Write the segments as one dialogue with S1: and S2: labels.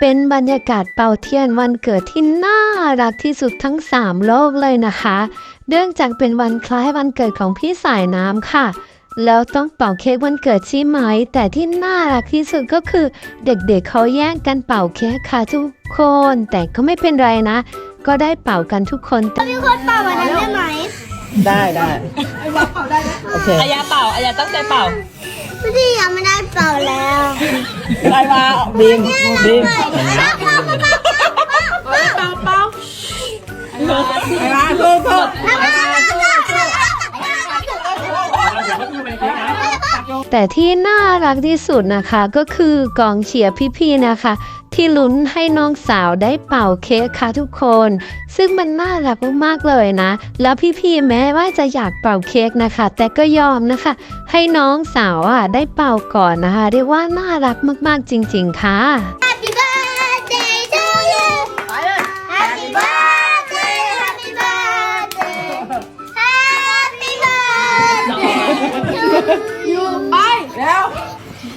S1: เป็นบรรยากาศเป่าเทียนวันเกิดที่น่ารักที่สุดทั้ง 3 โลกเลยนะคะ เนื่องจากเป็นวันคล้ายวันเกิดของพี่สายน้ำค่ะ แล้วต้องเป่าเค้กวันเกิดใช่ไหม แต่ที่น่ารักที่สุดก็คือ เด็กๆเเขาแย่งกันเป่าเค้กค่ะทุกคน แต่ก็ไม่เป็นไรนะ ก็ได้เป่ากันทุกคนแต่
S2: คนเป่าวันนั้นได้ไหม
S3: ได้ได้โอเค
S4: อายาเป่าอายาตั้งใจเป่า
S2: พี่ยังไม่ได้เป่าแล้ว
S3: ได้มาบีมบีม
S4: เป่าเป่า
S3: ได้มาสู้สู้
S1: แต่ที่น่ารักที่สุดนะคะก็คือกองเชียร์พี่ๆนะคะ ที่ลุ้นให้น้องสาวได้เป่าเค้กค่ะทุกคน ซึ่งมันน่ารักมากๆเลยนะ แล้วพี่ๆแม้ว่าจะอยากเป่าเค้กนะคะ แต่ก็ยอมนะคะ ให้น้องสาวอะได้เป่าก่อนนะคะ เรียกว่าน่ารักมากๆจริง ๆค่ะ
S2: Happy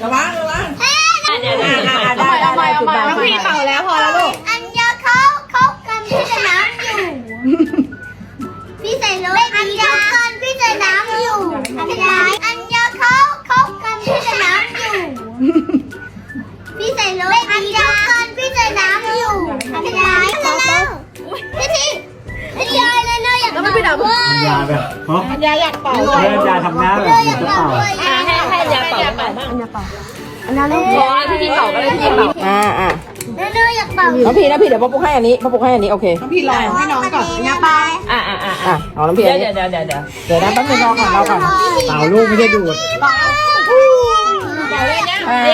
S3: ระวังระวัง
S4: เดี๋ยว
S3: อ่า
S4: เดี๋ยว
S3: อ่าได้ได้ได้จุดได้
S4: น้องพี่เป่าแล้วพอแล้วลูก
S2: อันยาเขาเขากันพี่จะน้ำอยู่ พี่ใส่รถอันยากันพี่จะน้ำอยู่อันยาอันยาเขาเขากันพี่จะน้ำอยู่พี่ใส่รถอันยากันพี่จะน้ำอยู่อันยาแล้วพี่ทีอันยาแล้วเนยอยากเป่าด้วย
S5: ยาแบบฮะ
S4: ยาอยากเป่า
S5: เล่นยาทำหน้าแบบ
S2: เนยอ
S5: นี้
S2: ยาก
S5: จะ
S2: เป่า
S5: เป่า
S2: ด้วย
S4: อ่าให้ให้ยาเป่าบ้างอันยาเป่าอันนั้นลูกพอพี่ทีเป่าก็ได้พี่ทีเป่า
S3: อ่าอ่า
S2: แล้วเนยอยากเป่า
S3: น้องพี่นะพี่เดี๋ยวพ่อปุ๊กให้อันนี้พ่อปุ๊กให้อันนี้โอเค
S2: พี่รอให้น้องก่อนยาเป่า
S4: อ่าอ่าอ่า
S3: อะเอาน้องพี่
S4: เดี๋
S3: อั
S4: ยวน
S3: นี้
S4: เดี๋ยวเดี๋ยวเดี๋ยว
S3: เดี๋ยวนะแป๊บนึงรอก่อนรอก่อน
S5: เป่าลูกไม่ใช่ดูด
S3: อ่าโอเค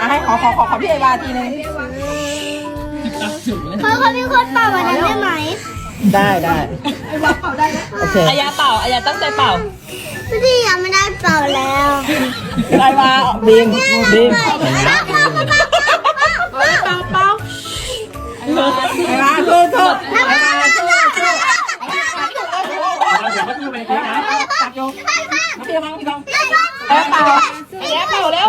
S3: อะให้ขอขอขอขอพี่เอวาทีนึง
S2: เขาเขาเป็นคนเป่าวันนั้นได้ไหม
S3: ได้ได้โอเค
S4: อายาเป่าอายาตั้งใจเป่า
S2: พี่ยังไม่ได้เป่าแล้ว
S3: ได้มาบีมบีม
S4: เป่าเป่า
S3: ได้มาสู้สู้
S5: เดี๋ยวเขาดูไปเค้กนะ
S3: พี่มังพี่ต้อง
S4: เป่าอายาเป่าแล้ว